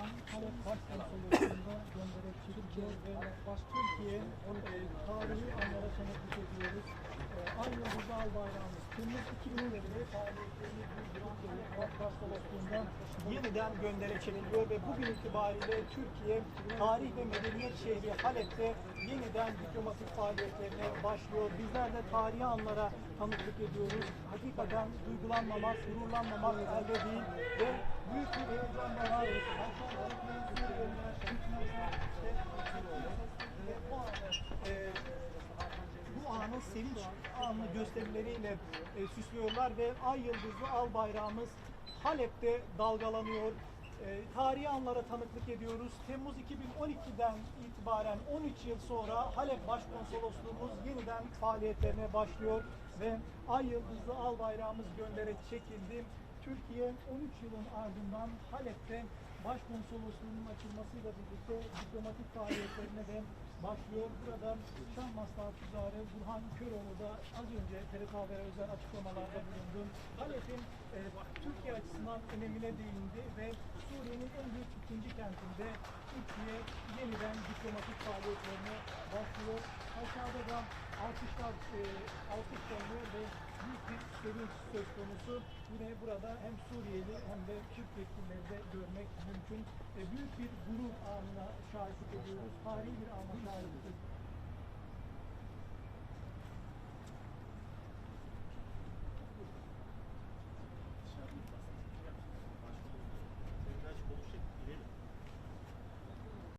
Halep Başkonsolosluğu'nda göndererek Türkiye. Ve Türkiye e, tarihi anlara tanıklık ediyoruz. E, aynı Rıza Albayrak'ımız Temmuz 2017'de faaliyetlerini Türkiye Halep Başkonsolosluğu'ndan yeniden göndere çekiliyor ve bugün itibariyle Türkiye tarih ve medeniyet şehri Halep'te yeniden diplomatik faaliyetlerine başlıyor. Bizler de tarihi anlara tanıklık ediyoruz. Hakikaten duygulanmamak, gururlanmamak elde değil ve büyük bir heyecan var. Bu anı, e, bu anı sevinç anı gösterileriyle e, süslüyorlar ve ay yıldızlı al bayrağımız Halep'te dalgalanıyor. E, tarihi anlara tanıklık ediyoruz. Temmuz 2012'den itibaren 13 yıl sonra Halep Başkonsolosluğumuz yeniden faaliyetlerine başlıyor ve ay yıldızlı al bayrağımız göndererek çekildi. Türkiye 13 yılın ardından Halep'te Başkonsolosluğunun açılmasıyla birlikte diplomatik faaliyetlerine de başlıyor. Burada Şah Maslahatçıları Burhan Köroğlu da az önce TRT Haber'e özel açıklamalarda bulundu. Halep'in e, Türkiye açısından önemine değindi ve Suriye'nin en büyük ikinci kentinde Türkiye yeniden diplomatik faaliyetlerine başlıyor. Aşağıda da alkışlar, e, alkışlanıyor ve büyük bir sevinç söz konusu. Yine burada hem Suriyeli hem de Türk yetkilileri de görmek mümkün. E, büyük bir gurur anına şahitlik ediyoruz. Tarihi bir ana şahitlik